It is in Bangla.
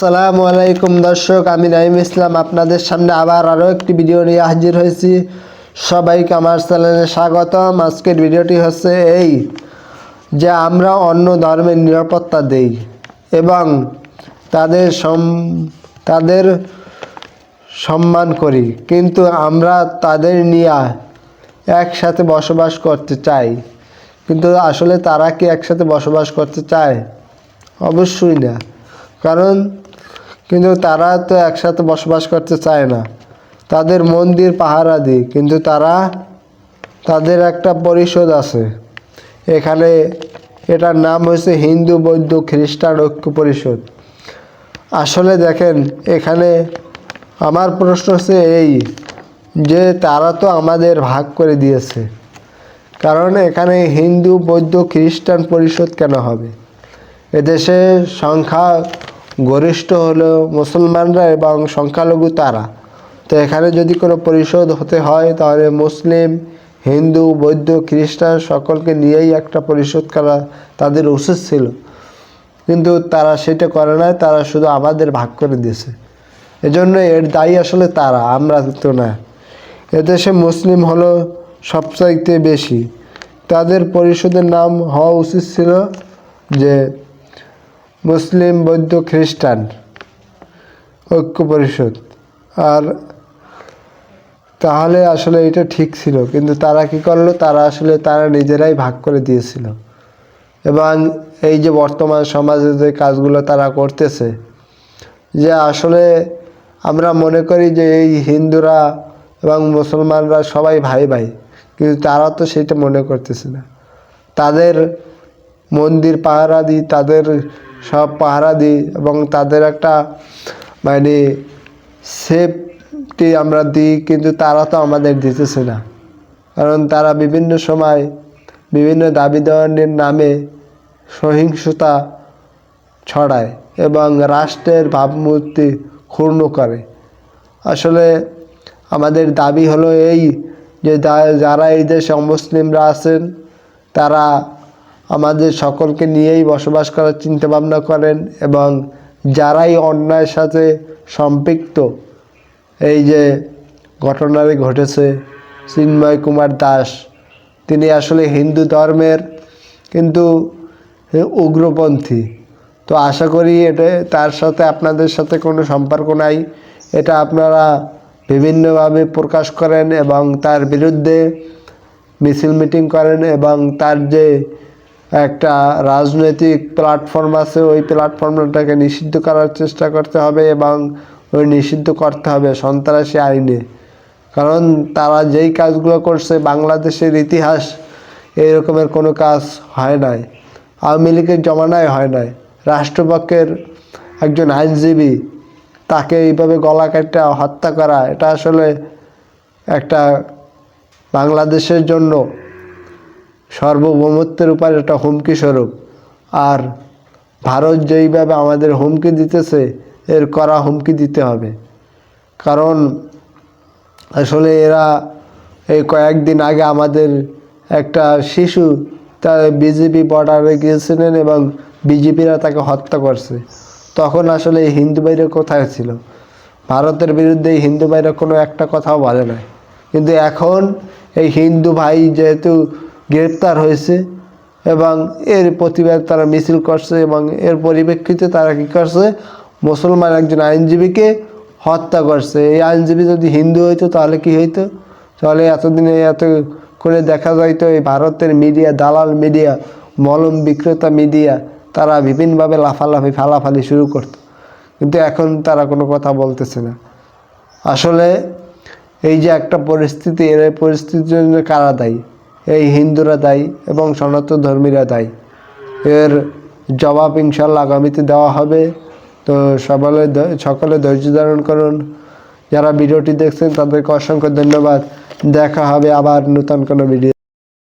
আসসালামু আলাইকুম দর্শক, আমি নাইম ইসলাম। আপনাদের সামনে আবার আরও একটি ভিডিও নিয়ে হাজির হয়েছি। সবাইকে আমার চ্যানেলে স্বাগতম। আজকের ভিডিওটি হচ্ছে এই যে আমরা অন্য ধর্মের নিরাপত্তা দেই এবং তাদের সম, তাদের সম্মান করি। কিন্তু আমরা তাদের নিয়ে একসাথে বসবাস করতে চাই। কিন্তু আসলে তারা কি একসাথে বসবাস করতে চায়? অবশ্যই না। কারণ কিন্তু তারা তো একসাথে বসবাস করতে চায় না। তাদের মন্দির পাহারা কিন্তু তারা তাদের একটা পরিষদ আছে। এখানে এটার নাম হয়েছে হিন্দু, বৌদ্ধ, খ্রিস্টান ঐক্য পরিষদ। আসলে দেখেন, এখানে আমার প্রশ্ন হচ্ছে এই যে তারা তো আমাদের ভাগ করে দিয়েছে। কারণ এখানে হিন্দু, বৌদ্ধ, খ্রিস্টান পরিষদ কেন হবে? এদেশে সংখ্যা গরিষ্ঠ হলো মুসলমানরা এবং সংখ্যালঘু তারা। তো এখানে যদি কোনো পরিষদ হতে হয়, তাহলে মুসলিম, হিন্দু, বৌদ্ধ, খ্রিস্টান সকলকে নিয়েই একটা পরিষদ করা তাদের উচিত ছিল। কিন্তু তারা সেটা করে না তারা শুধু আমাদের ভাগ করে দিয়েছে। এজন্য এর দায়ী আসলে তারা, আমরা তো না। এদেশে মুসলিম হলো সবচাইতে বেশি। তাদের পরিষদের নাম হওয়া উচিত ছিল যে মুসলিম, বৌদ্ধ, খ্রিস্টান, ঐক্য পরিষদ। আর তাহলে আসলে এটা ঠিক ছিল, কিন্তু তারা কি করল? তারা আসলে তারা নিজেরাই ভাগ করে দিয়েছিল। এবং এই যে বর্তমান সমাজে যে কাজগুলো তারা করতেছে, যে আসলে আমরা মনে করি যে এই হিন্দুরা এবং মুসলমানরা সবাই ভাই ভাই কিন্তু তারা তো সেটা মনে করতেছে না। তাদের মন্দির পাহারা দিই, তাদের সব পাহারা দিই এবং তাদের একটা মানে সেফটি আমরা দিই, কিন্তু তারা তো আমাদের দিতেছে না। কারণ তারা বিভিন্ন সময় বিভিন্ন দাবি দেওয়ানের নামে সহিংসতা ছড়ায় এবং রাষ্ট্রের ভাবমূর্তি ক্ষুণ্ণ করে। আসলে আমাদের দাবি হলো এই যে, যারা এই দেশে অমুসলিমরা আছেন, তারা আমাদের সকলকে নিয়েই বসবাস করার চিন্তাভাবনা করেন এবং যারাই অন্যায়ের সাথে সম্পৃক্ত, এই যে ঘটনাটি ঘটেছে, চিন্ময় কুমার দাস, তিনি আসলে হিন্দু ধর্মের কিন্তু উগ্রপন্থী। তো আশা করি এটা তার সাথে আপনাদের সাথে কোনো সম্পর্ক নাই। এটা আপনারা বিভিন্নভাবে প্রকাশ করেন এবং তার বিরুদ্ধে মিছিল মিটিং করেন এবং তার যে একটা রাজনৈতিক প্ল্যাটফর্ম আছে, ওই প্ল্যাটফর্মটাকে নিষিদ্ধ করার চেষ্টা করতে হবে এবং ওই নিষিদ্ধ করতে হবে সন্ত্রাসী আইনে। কারণ তারা যেই কাজগুলো করছে, বাংলাদেশের ইতিহাস এই রকমের কোনো কাজ হয় নাই। আওয়ামী লীগের জমানায় হয় নাই। রাষ্ট্রপক্ষের একজন আইনজীবী তাকে এইভাবে গলা কাটা হত্যা করা, এটা আসলে একটা বাংলাদেশের জন্য সার্বভৌমত্বের উপর একটা হুমকি স্বরূপ। আর ভারত যেইভাবে আমাদের হুমকি দিতেছে, এর করা হুমকি দিতে হবে। কারণ আসলে এরা এই কয়েকদিন আগে আমাদের একটা শিশু তার বিজেপি বর্ডারে গিয়েছিলেন এবং বিজেপিরা তাকে হত্যা করছে। তখন আসলে এই হিন্দু বাইরে কোথায় ছিল? ভারতের বিরুদ্ধে হিন্দু ভাইরা কোনো একটা কথাও বলে না কিন্তু এখন এই হিন্দু ভাই যেহেতু গ্রেপ্তার হয়েছে এবং এর প্রতিবাদ তারা মিছিল করছে এবং এর পরিপ্রেক্ষিতে তারা কী করছে? মুসলমান একজন আইনজীবীকে হত্যা করছে। এই আইনজীবী যদি হিন্দু হইতো তাহলে কি হইতো? তাহলে এতদিনে এত করে দেখা যাইতো এই ভারতের মিডিয়া, দালাল মিডিয়া, মলম বিক্রেতা মিডিয়া, তারা বিভিন্নভাবে লাফালাফি, ফালাফালি শুরু করতো। কিন্তু এখন তারা কোনো কথা বলতেছে না। আসলে এই যে একটা পরিস্থিতি, এর পরিস্থিতির জন্য কারা দায়ী? এই হিন্দুরা দায়ী এবং সনাতন ধর্মীরা দায়ী। এর জবাব ইনশাল্লাহ আগামীতে দেওয়া হবে। তো সকলে সকলে ধৈর্য ধারণ করুন। যারা ভিডিওটি দেখছেন, তাদেরকে অসংখ্য ধন্যবাদ। দেখা হবে আবার নতুন কোনো ভিডিও